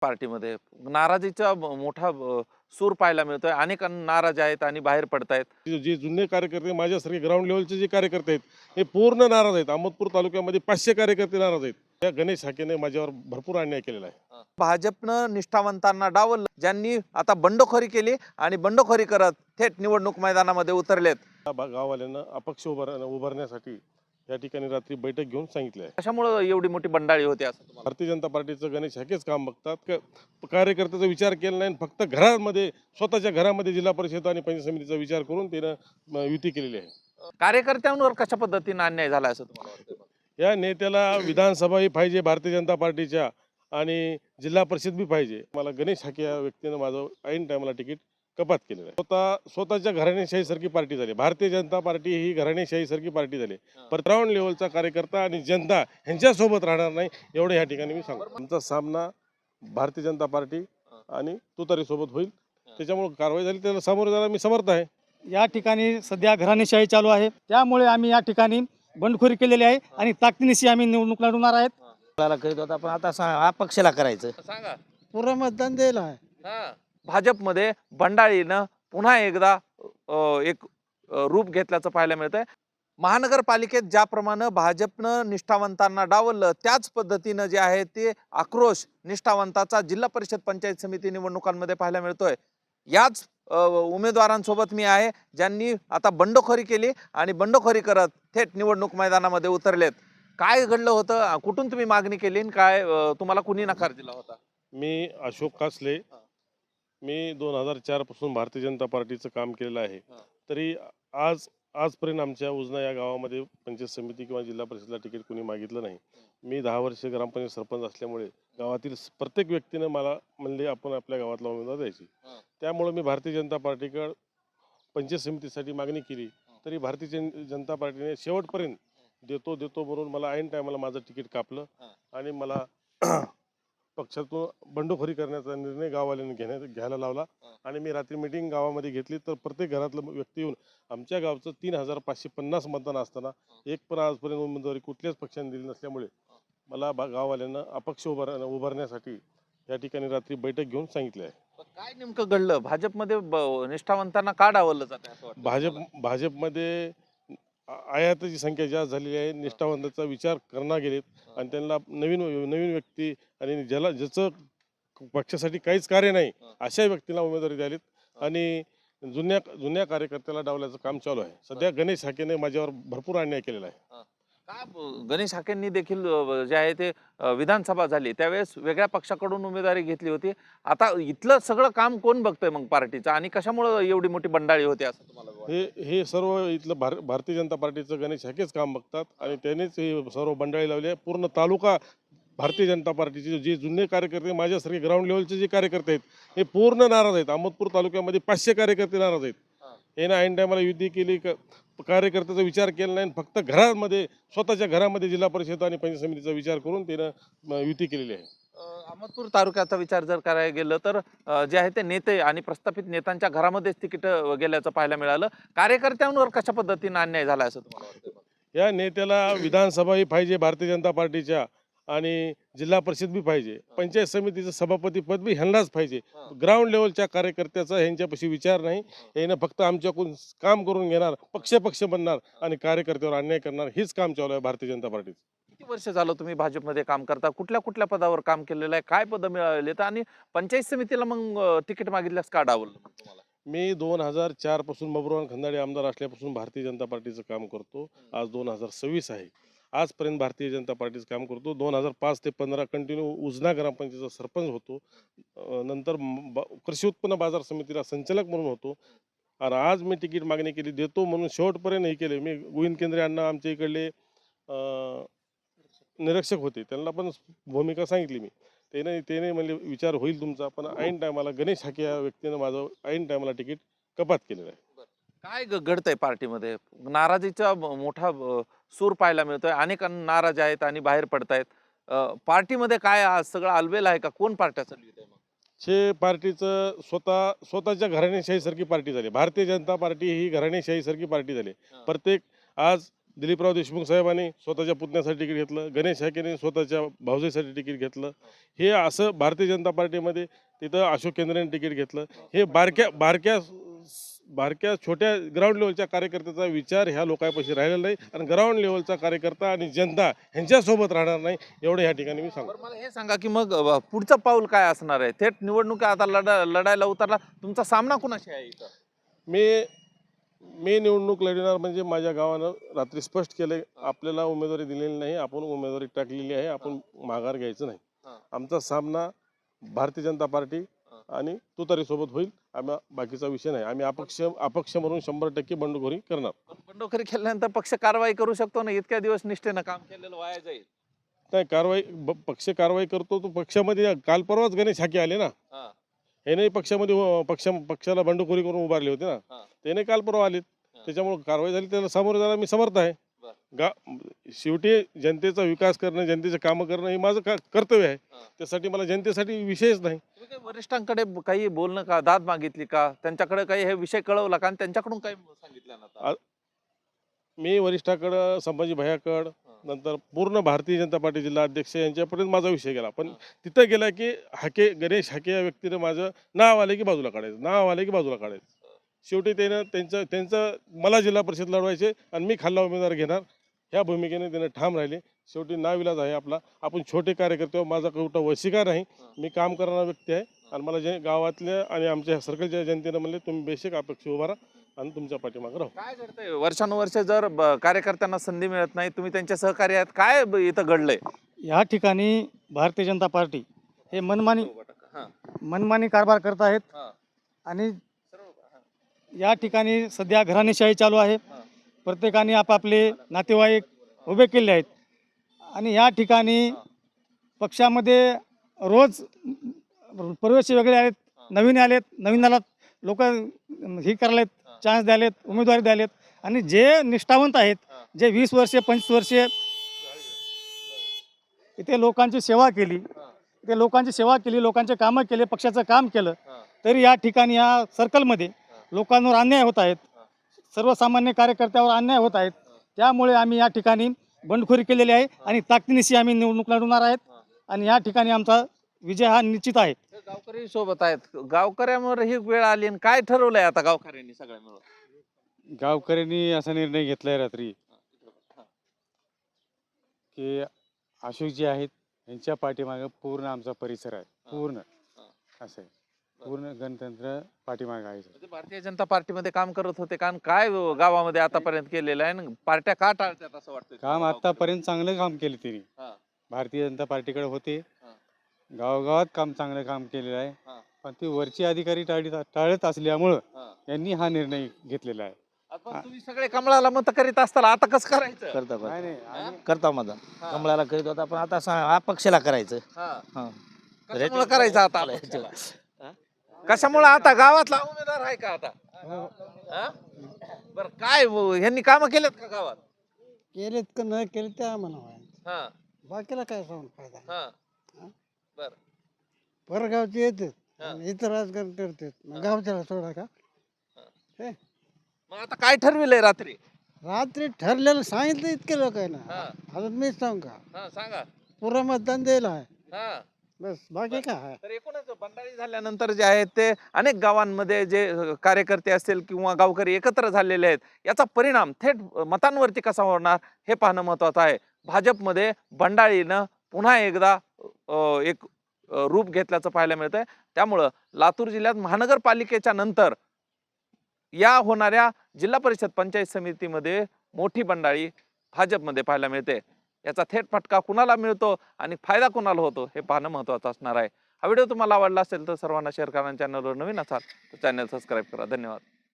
पार्टीमध्ये. नाराजीचा मोठा सूर पाहायला मिळतोय. अनेक नाराज आहेत आणि बाहेर पडतायत. जे जे जुने कार्यकर्ते माझ्यासारखे ग्राउंड लेवलचे जे कार्यकर्ते आहेत हे पूर्ण नाराज आहेत. अहमदपूर तालुक्यामध्ये पाचशे कार्यकर्ते नाराज आहेत. या गणेश हाकेने माझ्यावर भरपूर अन्याय केलेला आहे. भाजपनं निष्ठावंतांना डावललं. ज्यांनी आता बंडखोरी केली आणि बंडखोरी करत थेट निवडणूक मैदानामध्ये उतरलेत. गाववाल्यांना अपक्ष उभार उभारण्यासाठी या ठिकाणी रात्री बैठक घेऊन सांगितलं आहे. कशामुळं एवढी मोठी बंडाळी होते असं तुम्हाला? भारतीय जनता पार्टीचं गणेश हाकेच काम बघतात. क- कार्यकर्त्याचा विचार केला नाही फक्त घरामध्ये स्वतःच्या घरामध्ये जिल्हा परिषद आणि पंचायत समितीचा विचार करून त्यानं म, युती केलेली आहे. कार्यकर्त्यांवर कशा पद्धतीने अन्याय झाला असं तुम्हाला वाटतं? या नेत्याला विधानसभाही पाहिजे भारतीय जनता पार्टीच्या आणि जिल्हा परिषद बी पाहिजे. मला गणेश हाके या व्यक्तीनं माझं ऐन टायमाला तिकीट कपात केलेलं आहे. स्वतः स्वतःच्या घराणेशाहीसारखी पार्टी झाली. भारतीय जनता पार्टी ही घराणेशाहीसारखी पार्टी झाली. पर ग्राउंड लेवलचा कार्यकर्ता आणि जनता ह्यांच्यासोबत राहणार नाही एवढं या ठिकाणी मी सांगतो. आमचा सामना भारतीय जनता पार्टी आणि तुतारीसोबत होईल. त्याच्यामुळे कारवाई झाली. त्याला सामोरे जायला मी समर्थ आहे. या ठिकाणी सध्या घराणेशाही चालू आहे. त्यामुळे आम्ही या ठिकाणी बंडखोरी केलेली आहे आणि ताकदीनिशी आम्ही निवडणूक लढवणार आहेत. करीत होता पण आता हा पक्षाला करायचं. सांगा. पूर्ण मतदान द्यायला आहे. हा. भाजपमध्ये बंडाळीनं पुन्हा एकदा एक रूप घेतल्याचं पाहायला मिळतंय. महानगरपालिकेत ज्याप्रमाणे भाजपनं निष्ठावंतांना डावललं त्याच पद्धतीनं जे आहे ते आक्रोश निष्ठावंताचा जिल्हा परिषद पंचायत समिती निवडणुकांमध्ये पाहायला मिळतोय. याच उमेदवारांसोबत मी आहे ज्यांनी आता बंडखोरी केली आणि बंडखोरी करत थेट निवडणूक मैदानामध्ये उतरलेत. काय घडलं होतं? कुठून तुम्ही मागणी केली? काय तुम्हाला कुणी नकार दिला होता? मी अशोक कासले मी दोन हजार चारपासून भारतीय जनता पार्टीचं काम केलेलं आहे. तरी आज आजपर्यंत आमच्या उजना या गावामध्ये पंचायत समिती किंवा जिल्हा परिषदला तिकीट कोणी मागितलं नाही मी दहा वर्ष ग्रामपंचायत सरपंच असल्यामुळे गावातील प्रत्येक व्यक्तीनं मला म्हणले आपण आपल्या गावातला उमेदवार द्यायची. त्यामुळे मी भारतीय जनता पार्टीकडे पंचायत समितीसाठी मागणी केली तरी भारतीय जन जनता पार्टीने शेवटपर्यंत देतो देतो म्हणून मला ऐन टायमाला माझं तिकीट कापलं. आणि मला पक्षातून बंडखोरी करण्याचा निर्णय गाववाल्यांनी घेण्यात घ्यायला लावला. आणि मी रात्री मिटिंग गावामध्ये घेतली तर प्रत्येक घरातलं व्यक्ती येऊन आमच्या गावचं तीन हजार पाचशे पन्नास मतदान असताना एक पण आजपर्यंत उमेदवारी कुठल्याच पक्षाने दिली नसल्यामुळे मला गाववाल्यांना अपक्ष उभार उभारण्यासाठी या ठिकाणी रात्री बैठक घेऊन सांगितले आहे काय नेमकं घडलं भाजपमध्ये ब- निष्ठावंतांना का डावललं जातं भाजप? भाजपमध्ये आयाताची संख्या जास्त झालेली आहे. निष्ठावंताचा विचार करणार गेलेत आणि त्यांना नवीन नवीन व्यक्ती आणि ज्याला ज्याचं पक्षासाठी काहीच कार्य नाही अशा व्यक्तीला उमेदवारी द्यालीत आणि जुन्या जुन्या कार्यकर्त्याला डावल्याचं काम चालू आहे. सध्या गणेश हाकेने माझ्यावर भरपूर अन्याय केलेला आहे. का गणेश हाकेंनी देखील जे आहे ते विधानसभा झाली. त्यावेळेस वेगळ्या पक्षाकडून उमेदवारी घेतली होती. आता इथलं सगळं काम कोण बघतंय मग पार्टीचं? आणि कशामुळे एवढी मोठी बंडाळी होते असं तुम्हाला? हे हे सर्व इथलं भार भारतीय जनता पार्टीचं गणेश हाकेच काम बघतात. आणि त्यांनीच हे सर्व बंडाळी लावली आहे. पूर्ण तालुका भारतीय जनता पार्टीचे जे जुने कार्यकर्ते माझ्यासारखे ग्राउंड लेवलचे जे कार्यकर्ते आहेत हे पूर्ण नाराज आहेत. अहमदपूर तालुक्यामध्ये पाचशे कार्यकर्ते नाराज आहेत. हा. ना ऐन टायमाला युती केली कार्यकर्त्याचा विचार केला नाही फक्त घरामध्ये स्वतःच्या घरामध्ये जिल्हा परिषद आणि पंचायत समितीचा विचार करून त्यानं म, युती केलेली आहे. अहमदपूर तालुक्याचा विचार जर करायला गेलं तर जे आहे ते नेते आणि प्रस्थापित नेत्यांच्या घरामध्येच तिकीट गेल्याचं पाहायला मिळालं. कार्यकर्त्यांवर कशा पद्धतीने अन्याय झाला असं तुम्हाला या नेत्याला विधानसभाही पाहिजे भारतीय जनता पार्टीच्या. आणि जिल्हा परिषद बी पाहिजे. पंचायत समितीचं सभापती पद बी ह्यांनाच पाहिजे. ग्राउंड लेवलच्या कार्यकर्त्याचा ह्यांच्यापाशी विचार नाही. यानं फक्त आमच्याकडून काम करून घेणार पक्ष पक्ष बनणार आणि कार्यकर्त्यावर अन्याय करणार हेच काम चालू आहे भारतीय जनता पार्टीचं. किती वर्ष झालं तुम्ही भाजपमध्ये काम करता? कुठल्या कुठल्या पदावर काम केलेलं आहे? काय पदं मिळालेली आहेत? आणि पंचायत समितीला मग तिकीट मागितल्यास का डावलं मी दोन हजार चारपासून बबरुवान खंदाडे आमदार असल्यापासून भारतीय जनता पार्टीचं काम करतो. आज दोन हजार सव्वीस आहे. आजपर्यंत भारतीय जनता पार्टीचं काम करतो. दोन हजार पाच ते पंधरा कंटिन्यू उजना ग्रामपंचायतीचा सरपंच होतो. नंतर ब- कृषी उत्पन्न बाजार समितीला संचालक म्हणून होतो. आणि आज मी तिकीट मागणी केली देतो म्हणून शेवटपर्यंत हे केले. मी गोविंद केंद्रे अण्णा आमच्या इकडले निरीक्षक होते. त्यांना पण भूमिका सांगितली मी. त्याने त्याने म्हणजे विचार होईल तुमचा पण ऐन टायमाला गणेश हाके या व्यक्तीनं माझं ऐन टायमाला तिकीट कपात केलेलं आहे. काय घडतंय पार्टीमध्ये? नाराजीचा मोठा सूर पाहायला मिळतोय. अनेक नाराज आहेत आणि बाहेर पडतायत. पार्टीमध्ये काय आज सगळं आलबेल आहे का? कोण पार्ट्या चालू शे पार्टीचं स्वतः स्वतःच्या घराणेशाहीसारखी पार्टी झाली. भारतीय जनता पार्टी ही घराणेशाहीसारखी पार्टी झाली. प्रत्येक आज दिलीपराव देशमुख साहेबांनी स्वतःच्या पुतण्यासाठी तिकीट घेतलं. गणेश हाकेने स्वतःच्या भाऊजाईसाठी तिकीट घेतलं. हे. असं भारतीय जनता पार्टीमध्ये तिथं अशोक केंद्रेने तिकीट घेतलं. हे बारक्या बारक्या बारक्या छोट्या ग्राउंड लेवलच्या कार्यकर्त्याचा विचार ह्या लोकांपाशी राहिलेला नाही आणि ग्राउंड लेवलचा कार्यकर्ता आणि जनता ह्यांच्यासोबत राहणार नाही एवढं ह्या ठिकाणी मी सांगतो बरं मला हे सांगा की मग अ, पुढचं पाऊल काय असणार आहे थेट निवडणूक आता लढा लढायला उतरला तुमचा सामना कुणाशी आहे इथं मी मी निवडणूक लढवणार म्हणजे माझ्या गावानं रात्री स्पष्ट केले आपल्याला उमेदवारी दिलेली नाही आपण उमेदवारी टाकलेली आहे आपण माघार घ्यायचं नाही हां. आमचा सामना भारतीय जनता पार्टी. आणि तुतारीसोबत होईल. आम्ही बाकीचा विषय नाही. आम्ही अपक्ष अपक्ष म्हणून शंभर टक्के बंडखोरी करणार. बंडखोरी केल्यानंतर पक्ष कारवाई करू शकतो ना? इतक्या दिवस निष्ठेनं काम केलेलं वाया जाईल. नाही कारवाई ब- पक्ष कारवाई करतो तो पक्षामध्ये. काल परवाच गणेश हाके आले ना? हां. हे नाही पक्षामध्ये उ- पक्ष पक्षाला बंडखोरी करून उभारले होते हां. ना ते नाही काल परवा आलेत. हां. त्याच्यामुळे कारवाई झाली त्याला सामोरं जायला मी समर्थ आहे. गा शेवटी जनतेचा विकास करणं जनतेचे कामं करणं हे माझं का कर्तव्य आहे. त्यासाठी मला जनतेसाठी विषयच नाही. तुम्ही काही वरिष्ठांकडे ब- काही बोलणं का दाद मागितली का? त्यांच्याकडे काही हे विषय कळवला का? आणि त्यांच्याकडून काय सांगितलं ना आता? मी वरिष्ठाकडं संभाजी भैयाकड नंतर पूर्ण भारतीय जनता पार्टी जिल्हा अध्यक्ष यांच्यापर्यंत माझा विषय गेला. पण. तिथं गेला की हाके गणेश हाके या व्यक्तीने माझं नाव आलं की बाजूला काढायचं. नाव आलं की बाजूला काढायचं. शेवटी त्यानं त्यांचं त्यांचं मला जिल्हा परिषद लढवायचे आणि मी खाल्ला उमेदवार घेणार. ह्या भूमिकेने त्याने ठाम राहिले. शेवटी नाविलाज आहे आपला. आपण छोटे कार्यकर्ते. माझा कुठं वशिका नाही. मी काम करणारा व्यक्ती आहे. आणि मला जे गावातल्या आणि आमच्या सर्कलच्या जनतेनं म्हणले तुम्ही बेशक अपेक्ष उभा राहा आणि तुमच्या पाठीमागे राहू. काय घडतंय? वर्षानुवर्ष जर ब- कार्यकर्त्यांना संधी मिळत नाही तुम्ही त्यांच्या सहकार्य आहेत काय ब- इथं घडलंय? या ठिकाणी भारतीय जनता पार्टी हे मनमानी हां. मनमानी कारभार करत आहेत. हां. आणि या ठिकाणी सध्या घराणेशाही चालू आहे. हां. प्रत्येकाने आपापले नातेवाईक उभे केले आहेत. आणि या ठिकाणी पक्षामध्ये रोज प्रवेश वेगळे आलेत नवीन आलेत आलात लोक हे करायलेत चान्स द्यालेत उमेदवारी द्यालेत आणि जे निष्ठावंत आहेत जे वीस वर्षे पंचवीस वर्षे इथे लोकांची सेवा केली इथे लोकांची सेवा केली लोकांचे कामं केले पक्षाचं काम केलं तरी या ठिकाणी या सर्कलमध्ये लोकांवर अन्याय होत आहेत. सर्वसामान्य कार्यकर्त्यावर अन्याय होत आहेत. त्यामुळे आम्ही या ठिकाणी बंडखोरी केलेली आहे आणि ताकदीनिशी आम्ही निवडणूक लढवणार आहेत. आणि या ठिकाणी आमचा विजय हा निश्चित आहे. गावकरी सोबत आहेत. गावकऱ्यांवर ही वेळ आली आणि काय ठरवलंय आता गावकऱ्यांनी सगळ्या मिळून गावकऱ्यांनी असा निर्णय घेतलाय रात्री. की अशोक जे आहेत यांच्या पाठीमागे पूर्ण आमचा परिसर आहे. पूर्ण. असं आहे. पूर्ण गणतंत्र पाठीमागे आहे म्हणजे भारतीय जनता पार्टीमध्ये काम करत होते कारण काय गावामध्ये आतापर्यंत केलेलं आहे आणि पार्ट्या का टाळतात असं वाटतं काम आतापर्यंत चांगलं काम केलं त्यांनी हा. भारतीय जनता पार्टीकडे होते हा. गावागावात काम चांगलं काम केलेलं हा. आहे पण ते वरचे अधिकारी टाळीत टाळत असल्यामुळं हा. यांनी हा निर्णय घेतलेला आहे तुम्ही सगळे कमळाला मत करीत असताना आता कसं करायचं करता नाही नाही हा? आम्ही- करता हा. कमळाला करीत होता पण आता सा- अपक्षाला करायचं हा. हा. कशामुळे करायचं आता. कशामुळे आता गावातला उमेदवार आहे का आता? हा? बरं काय व- ह्यांनी काम केलेत का गावात? केलेत का न केले ते आम्हाला माहीत. हा. बाकीला काय सांगून फायदा? हा. बर. परगावचे येतात हा. आणि इथं राजकारण करतात. मग गावच्याला सोडा का? मग आता काय ठरविलंय रात्री? रात्री ठरलेलं सांगितलं इतके लोकांना. हा. अजून मीच सांगू का? हा सांगा. पुरा मतदान द्यायला आहे. हा. बस बाकी काय? आहे तर एकूणच बंडाळी झाल्यानंतर जे आहेत ते अनेक गावांमध्ये जे कार्यकर्ते असतील किंवा गावकरी एकत्र झालेले आहेत याचा परिणाम थेट मतांवरती कसा होणार हे पाहणं महत्वाचं आहे. भाजपमध्ये बंडाळीनं पुन्हा एकदा एक रूप घेतल्याचं पाहायला मिळतंय. त्यामुळं लातूर जिल्ह्यात महानगरपालिकेच्या नंतर या होणाऱ्या जिल्हा परिषद पंचायत समितीमध्ये मोठी बंडाळी भाजपमध्ये पाहायला मिळते. याचा थेट फटका कुणाला मिळतो आणि फायदा कुणाला होतो हे पाहणं महत्त्वाचं असणार आहे. हा व्हिडिओ तुम्हाला आवडला असेल तर सर्वांना शेअर करा चॅनलवर नवीन असाल तर चॅनल सबस्क्राईब करा. धन्यवाद.